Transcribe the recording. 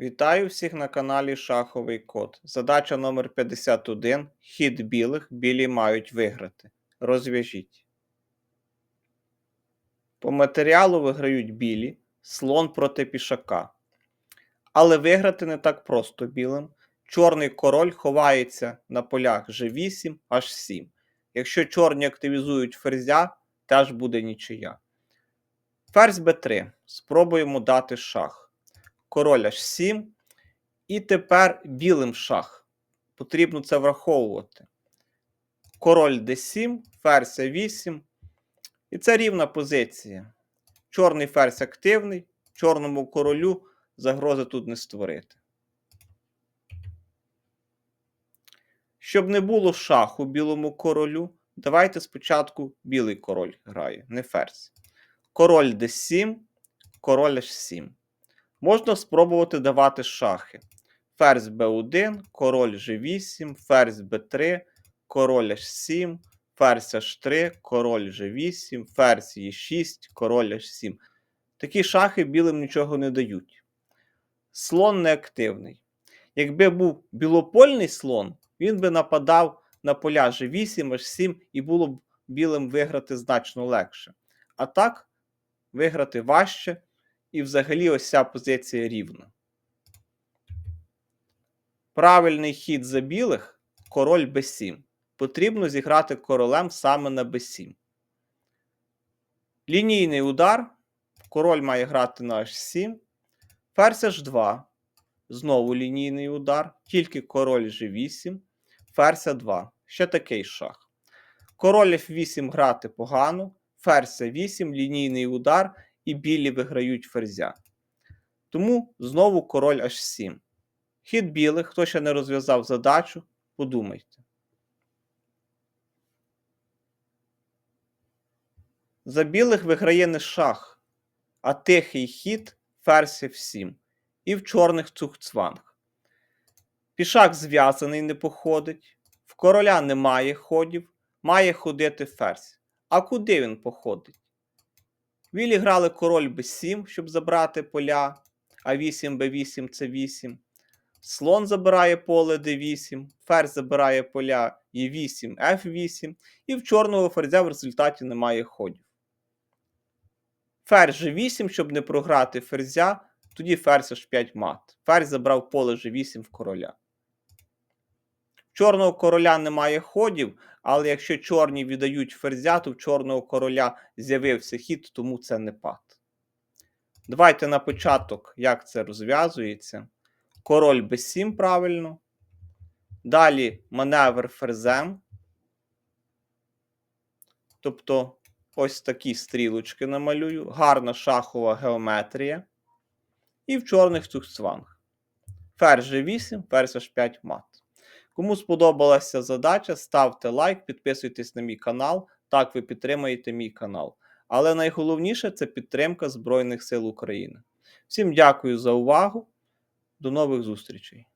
Вітаю всіх на каналі Шаховий Код. Задача номер 51. Хід білих. Білі мають виграти. Розв'яжіть. По матеріалу виграють білі. Слон проти пішака. Але виграти не так просто білим. Чорний король ховається на полях G8, H7. Якщо чорні активізують ферзя, теж буде нічия. Ферзь b3. Спробуємо дати шах король H7. І тепер білим шах. Потрібно це враховувати. Король D7, ферзь А8. І це рівна позиція. Чорний ферзь активний, чорному королю загрози тут не створити. Щоб не було шаху білому королю, давайте спочатку білий король грає, не ферзь. Король D7, король H7. Можна спробувати давати шахи. Ферзь b1, король g8, ферзь b3, король h7, ферзь h3, король g8, ферзь e6, король h7. Такі шахи білим нічого не дають. Слон неактивний. Якби був білопольний слон, він би нападав на поля g8, h7 і було б білим виграти значно легше. А так, виграти важче. І взагалі ось ця позиція рівна. Правильний хід за білих король b7. Потрібно зіграти королем саме на b7. Лінійний удар. Король має грати на h7. Ферзь h2. Знову лінійний удар. Тільки король g8. Ферзь 2. Ще такий шах. Король f8 грати погано. Ферзь 8, лінійний удар і білі виграють ферзя. Тому знову король H7. Хід білих, хто ще не розв'язав задачу, подумайте. За білих виграє не шах, а тихий хід ферзь F7. І в чорних цухцванг. Пішак зв'язаний не походить. В короля немає ходів, має ходити ферзь. А куди він походить? Вілі грали король b7, щоб забрати поля. А8, b8 це 8. Слон забирає поле d8, ферзь забирає поля e8, f8, і в чорного ферзя в результаті немає ходів. Ферзь g8, щоб не програти ферзя, тоді ферзь h5 мат. Ферзь забрав поле g8 в короля. Чорного короля немає ходів, але якщо чорні віддають ферзя, то в чорного короля з'явився хід, тому це не пад. Давайте на початок, як це розв'язується. Король b7 правильно. Далі маневр ферзем. Тобто ось такі стрілочки намалюю. Гарна шахова геометрія. І в чорних цухцванг. Ферзь g8, ферзь h5 мат. Кому сподобалася задача, ставте лайк, підписуйтесь на мій канал, так ви підтримаєте мій канал. Але найголовніше це підтримка Збройних сил України. Всім дякую за увагу. До нових зустрічей!